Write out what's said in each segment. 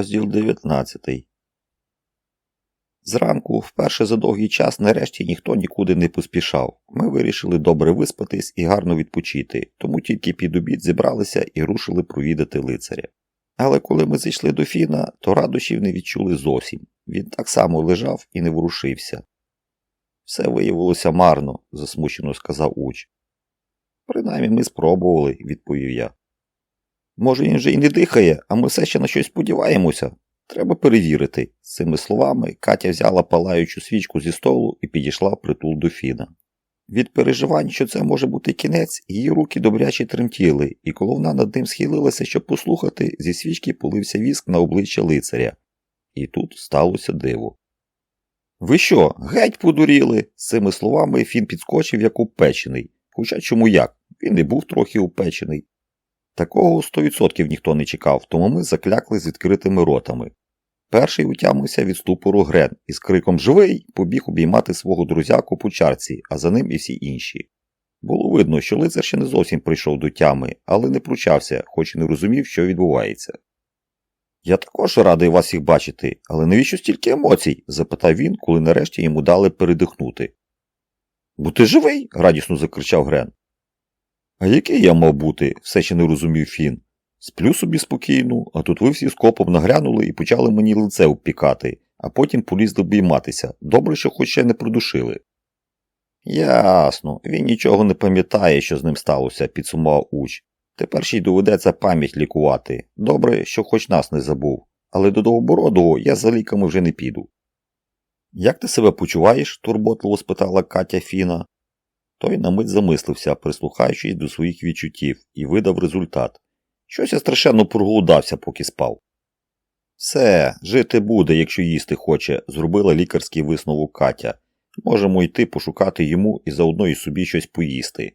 Розділ 19 Зранку, вперше за довгий час, нарешті ніхто нікуди не поспішав. Ми вирішили добре виспатись і гарно відпочити, тому тільки під обід зібралися і рушили провідати лицаря. Але коли ми зайшли до Фіна, то радощів не відчули зовсім. Він так само лежав і не ворушився. Все виявилося марно, засмучено сказав уч. Принаймні ми спробували, відповів я. Може, він вже і не дихає, а ми все ще на щось сподіваємося. Треба перевірити. З цими словами Катя взяла палаючу свічку зі столу і підійшла притул до Фіна. Від переживань, що це може бути кінець, її руки добряче тремтіли, і коли вона над ним схилилася, щоб послухати, зі свічки полився віск на обличчя лицаря. І тут сталося диво. Ви що, геть подуріли? З цими словами Фін підскочив як упечений. Хоча чому як? Він і був трохи упечений. Такого 100% ніхто не чекав, тому ми заклякли з відкритими ротами. Перший утямився від ступору Грен і з криком Живий побіг обіймати свого друзяку по чарці, а за ним і всі інші. Було видно, що лицар ще не зовсім прийшов до тями, але не пручався, хоч і не розумів, що відбувається. Я також радий вас всіх бачити, але навіщо стільки емоцій? запитав він, коли нарешті йому дали передихнути. Бути живий? радісно закричав Грен. А який я мав бути, все ще не розумів Фін. Сплю собі спокійно, а тут ви всі скопом наглянули і почали мені лице обпікати, а потім полізли обійматися. Добре, що хоч ще не продушили. Ясно, він нічого не пам'ятає, що з ним сталося, підсумував уч. Тепер ще й доведеться пам'ять лікувати. Добре, що хоч нас не забув, але до Довбородого я за ліками вже не піду. Як ти себе почуваєш? турботливо спитала Катя Фіна. Той на мить замислився, прислухаючись до своїх відчуттів, і видав результат. Щось я страшенно проголодався, поки спав. Все, жити буде, якщо їсти хоче, зробила лікарський висновок Катя. Можемо йти пошукати йому і заодно і собі щось поїсти.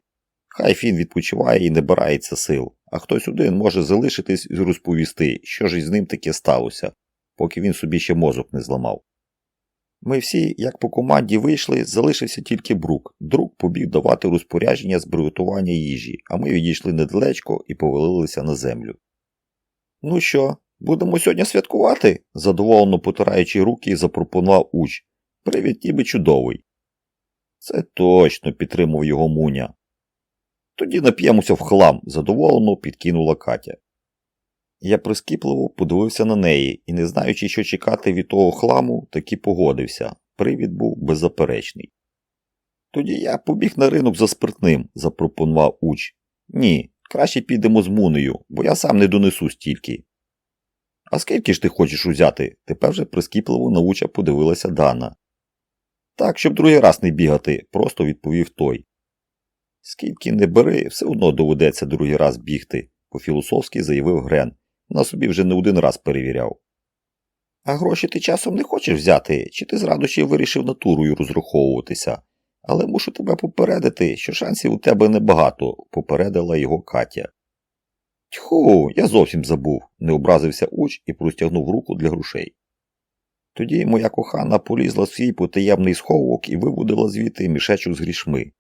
Хай Фін відпочиває і не бирається сил, а хтось один може залишитись і розповісти, що ж із ним таке сталося, поки він собі ще мозок не зламав. Ми всі, як по команді, вийшли, залишився тільки брук. Друг побіг давати розпорядження з приготування їжі, а ми відійшли недалечко і повалилися на землю. Ну що, будемо сьогодні святкувати? задоволено потираючи руки, запропонував уч. Привід ніби чудовий. Це точно, підтримав його Муня. Тоді нап'ємося в хлам, задоволено підкинула Катя. Я прискіпливо подивився на неї і, не знаючи, що чекати від того хламу, таки погодився. Привід був беззаперечний. Тоді я побіг на ринок за спиртним, запропонував уч. Ні, краще підемо з мунею, бо я сам не донесу стільки. А скільки ж ти хочеш узяти? Тепер вже прискіпливо науча подивилася Дана. Так, щоб другий раз не бігати, просто відповів той. Скільки не бери, все одно доведеться другий раз бігти, по-філософськи заявив Грен. На собі вже не один раз перевіряв. А гроші ти часом не хочеш взяти, чи ти з радощів вирішив натурою розраховуватися, але мушу тебе попередити, що шансів у тебе небагато, попередила його Катя. Тьху, я зовсім забув, не образився уч і простягнув руку для грошей. Тоді моя кохана полізла в свій потаємний сховок і виводила звідти мішечок з грішми.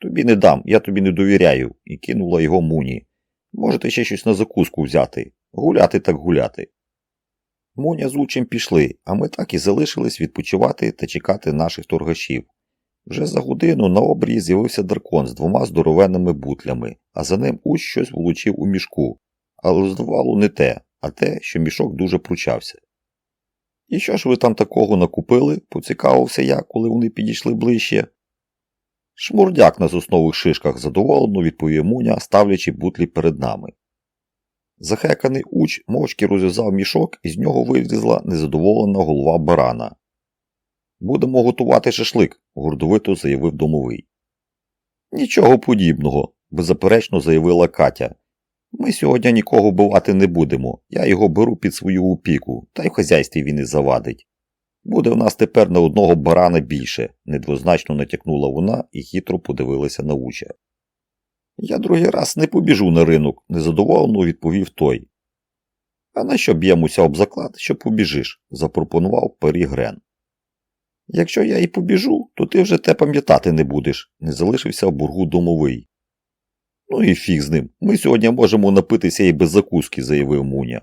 Тобі не дам, я тобі не довіряю, і кинула його муні. Можете ще щось на закуску взяти, гуляти так гуляти. Моня з учем пішли, а ми так і залишились відпочивати та чекати наших торгашів. Вже за годину на обрії з'явився дракон з двома здоровенними бутлями, а за ним уч щось влучив у мішку, але здавало не те, а те, що мішок дуже пручався. І що ж ви там такого накупили? поцікавився я, коли вони підійшли ближче. Шмурдяк на соснових шишках задоволено відповів Муня, ставлячи бутлі перед нами. Захеканий уч мовчки розв'язав мішок і з нього вилізла незадоволена голова барана. Будемо готувати шашлик, гордовито заявив домовий. Нічого подібного, беззаперечно заявила Катя. Ми сьогодні нікого вбивати не будемо. Я його беру під свою опіку, та й в хазяйстві він і завадить. Буде в нас тепер на одного барана більше, недвозначно натякнула вона і хитро подивилася на уча. Я другий раз не побіжу на ринок, незадоволено відповів той. А на що б'ємося об заклад, що побіжиш? запропонував Пері Грен. Якщо я і побіжу, то ти вже те пам'ятати не будеш, не залишився в бургу домовий. Ну і фіг з ним. Ми сьогодні можемо напитися і без закуски, заявив Муня.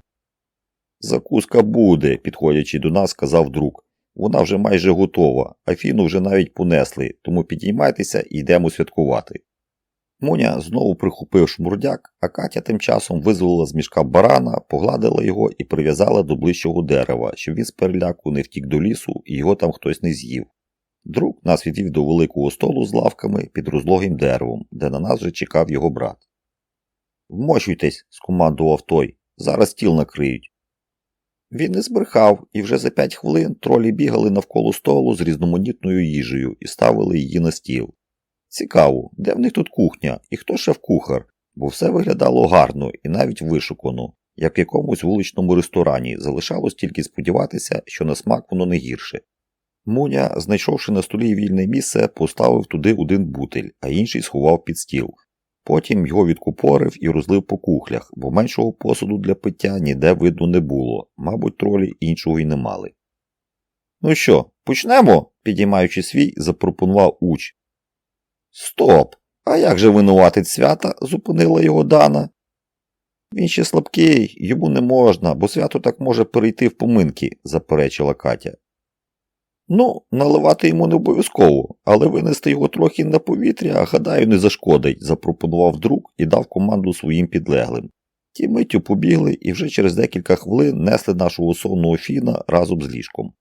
Закуска буде, підходячи до нас, сказав друг. Вона вже майже готова, а фіну вже навіть понесли, тому підіймайтеся і йдемо святкувати. Моня знову прихопив шмурдяк, а Катя тим часом визволила з мішка барана, погладила його і прив'язала до ближчого дерева, щоб він з переляку не втік до лісу і його там хтось не з'їв. Друг нас відвів до великого столу з лавками під розлогим деревом, де на нас вже чекав його брат. Вмощуйтесь, скомандував той, зараз стіл накриють. Він не збрехав, і вже за п'ять хвилин тролі бігали навколо столу з різноманітною їжею і ставили її на стіл. Цікаво, де в них тут кухня і хто шеф-кухар, бо все виглядало гарно і навіть вишукано, як в якомусь вуличному ресторані залишалось тільки сподіватися, що на смак воно не гірше. Муня, знайшовши на столі вільне місце, поставив туди один бутиль, а інший сховав під стіл. Потім його відкупорив і розлив по кухлях, бо меншого посуду для пиття ніде видно не було, мабуть, тролі іншого й не мали. Ну що, почнемо? підіймаючи свій, запропонував уч. Стоп! А як же винуватить свята? зупинила його Дана. Він ще слабкий, йому не можна, бо свято так може перейти в поминки, заперечила Катя. Ну, наливати йому не обов'язково, але винести його трохи на повітря, гадаю, не зашкодить, запропонував друг і дав команду своїм підлеглим. Ті миттю побігли і вже через декілька хвилин несли нашого сонного фіна разом з ліжком.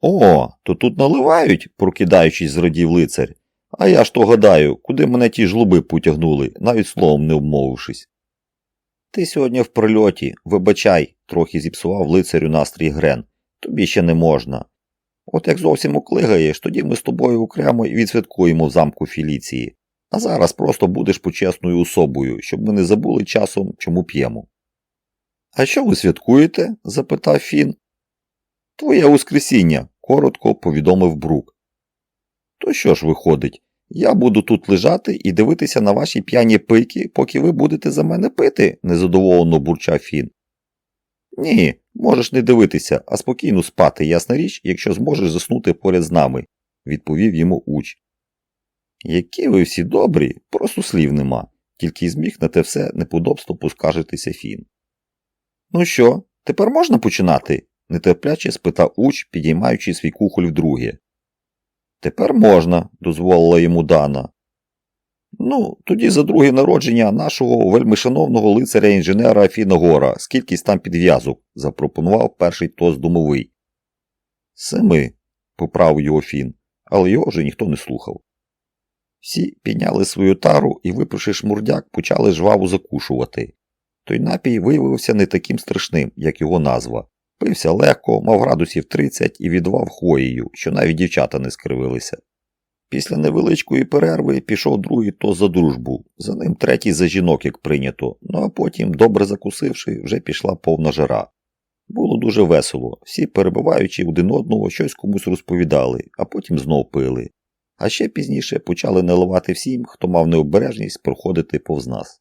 О, то тут наливають, прокидаючись, зрадів лицар. А я ж то гадаю, куди мене ті жлуби потягнули, навіть словом не обмовившись. Ти сьогодні в прильоті, вибачай, трохи зіпсував лицарю настрій Грен. Тобі ще не можна. От як зовсім оклигаєш, тоді ми з тобою окремо і відсвяткуємо в замку Філіції. А зараз просто будеш почесною особою, щоб ми не забули часом, чому п'ємо. А що ви святкуєте? запитав Фін. Твоє Воскресіння, коротко повідомив Брук. То що ж виходить? Я буду тут лежати і дивитися на ваші п'яні пики, поки ви будете за мене пити, незадоволено бурчав Фін. Ні, можеш не дивитися, а спокійно спати, ясна річ, якщо зможеш заснути поряд з нами, відповів йому уч. Які ви всі добрі, просто слів нема, тільки й зміг на те все неподобство поскаржитися Фін. Ну що, тепер можна починати? нетерпляче спитав уч, підіймаючи свій кухоль вдруге. Тепер можна, дозволила йому Дана. Ну, тоді за друге народження нашого вельмишановного лицаря інженера Афіногора, скількись там підв'язок, запропонував перший тост домовий. Семи, поправив його Фін, але його вже ніхто не слухав. Всі підняли свою тару і, випивши шмурдяк, почали жваво закушувати. Той напій виявився не таким страшним, як його назва. Пився легко, мав градусів 30 і відвав хвоєю, що навіть дівчата не скривилися. Після невеличкої перерви пішов другий то за дружбу, за ним третій за жінок, як прийнято, ну а потім, добре закусивши, вже пішла повна жара. Було дуже весело, всі, перебуваючи один одного, щось комусь розповідали, а потім знов пили. А ще пізніше почали наливати всім, хто мав необережність проходити повз нас.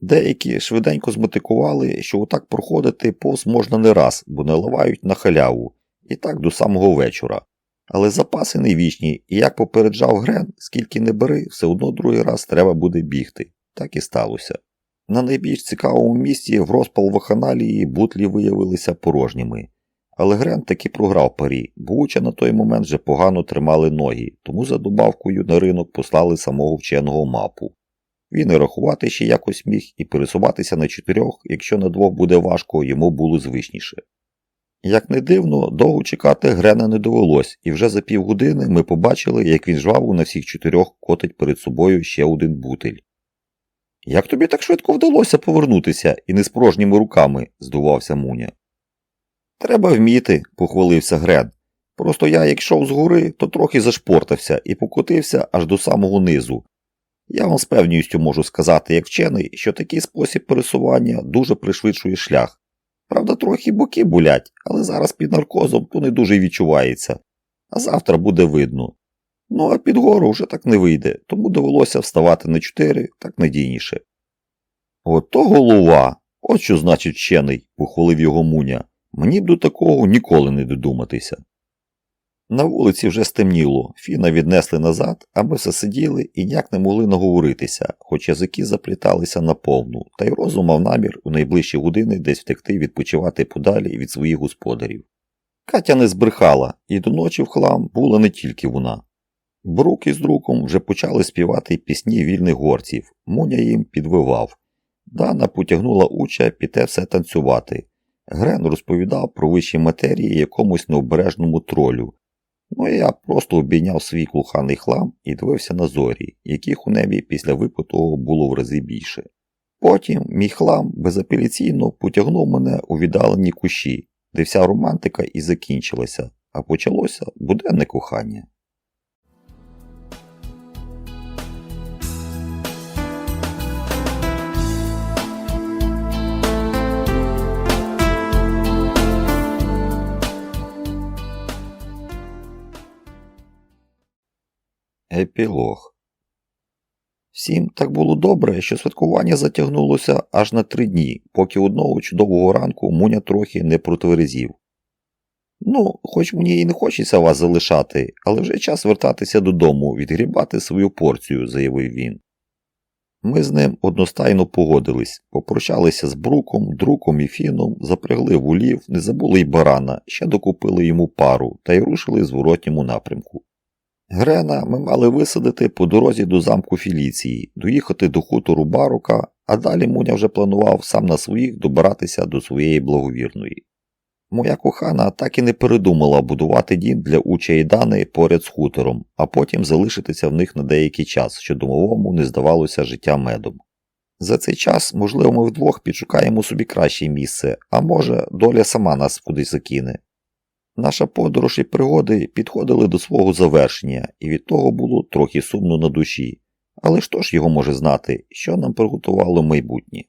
Деякі швиденько зметикували, що отак проходити повз можна не раз, бо наливають на халяву, і так до самого вечора. Але запаси не вічні, і як попереджав Грен, скільки не бери, все одно другий раз треба буде бігти. Так і сталося. На найбільш цікавому місці в розпал ваханалії бутлі виявилися порожніми. Але Грен таки програв парі, бо уча на той момент вже погано тримали ноги, тому за добавкою на ринок послали самого вченого мапу. Він і рахувати ще якось міг, і пересуватися на чотирьох, якщо на двох буде важко, йому було звичніше. Як не дивно, довго чекати Грена не довелось, і вже за півгодини ми побачили, як він жваво на всіх чотирьох котить перед собою ще один бутиль. Як тобі так швидко вдалося повернутися і не з порожніми руками? здувався Муня. Треба вміти, похвалився Грен. Просто я, як йшов згори, то трохи зашпортався і покотився аж до самого низу. Я вам з певністю можу сказати, як вчений, що такий спосіб пересування дуже пришвидшує шлях. Правда, трохи боки болять, але зараз під наркозом то не дуже відчувається, а завтра буде видно. Ну а під гору вже так не вийде, тому довелося вставати на чотири так надійніше. Ото голова, от що значить вчений, похвалив його Муня. Мені б до такого ніколи не додуматися. На вулиці вже стемніло, Фіна віднесли назад, а ми все сиділи і ніяк не могли наговоритися, хоч язики запліталися наповну, та й розум мав намір у найближчі години десь втекти відпочивати подалі від своїх господарів. Катя не збрехала, і до ночі в хлам була не тільки вона. Брук із другом вже почали співати пісні вільних горців, Муня їм підвивав. Дана потягнула уча піте все танцювати. Грен розповідав про вищі матерії якомусь необережному тролю. Ну я просто обійняв свій кулханий хлам і дивився на зорі, яких у небі після випитого було в рази більше. Потім мій хлам безапеляційно потягнув мене у віддалені кущі, де вся романтика і закінчилася, а почалося буденне кохання. Епілог Всім так було добре, що святкування затягнулося аж на три дні, поки одного чудового ранку Муня трохи не протверезів. Ну, хоч мені і не хочеться вас залишати, але вже час вертатися додому, відгрібати свою порцію, заявив він. Ми з ним одностайно погодились, попрощалися з Бруком, Друком і Фіном, запрягли вулів, не забули й барана, ще докупили йому пару та й рушили в зворотньому напрямку. Грена ми мали висадити по дорозі до замку Філіції, доїхати до хутору Барука, а далі Муня вже планував сам на своїх добиратися до своєї благовірної. Моя кохана так і не передумала будувати дім для Уча і Дани поряд з хутором, а потім залишитися в них на деякий час, що домовому не здавалося життя медом. За цей час, можливо, ми вдвох підшукаємо собі краще місце, а може, доля сама нас кудись закине. Наша подорож і пригоди підходили до свого завершення, і від того було трохи сумно на душі. Але хто ж його може знати, що нам приготувало майбутнє?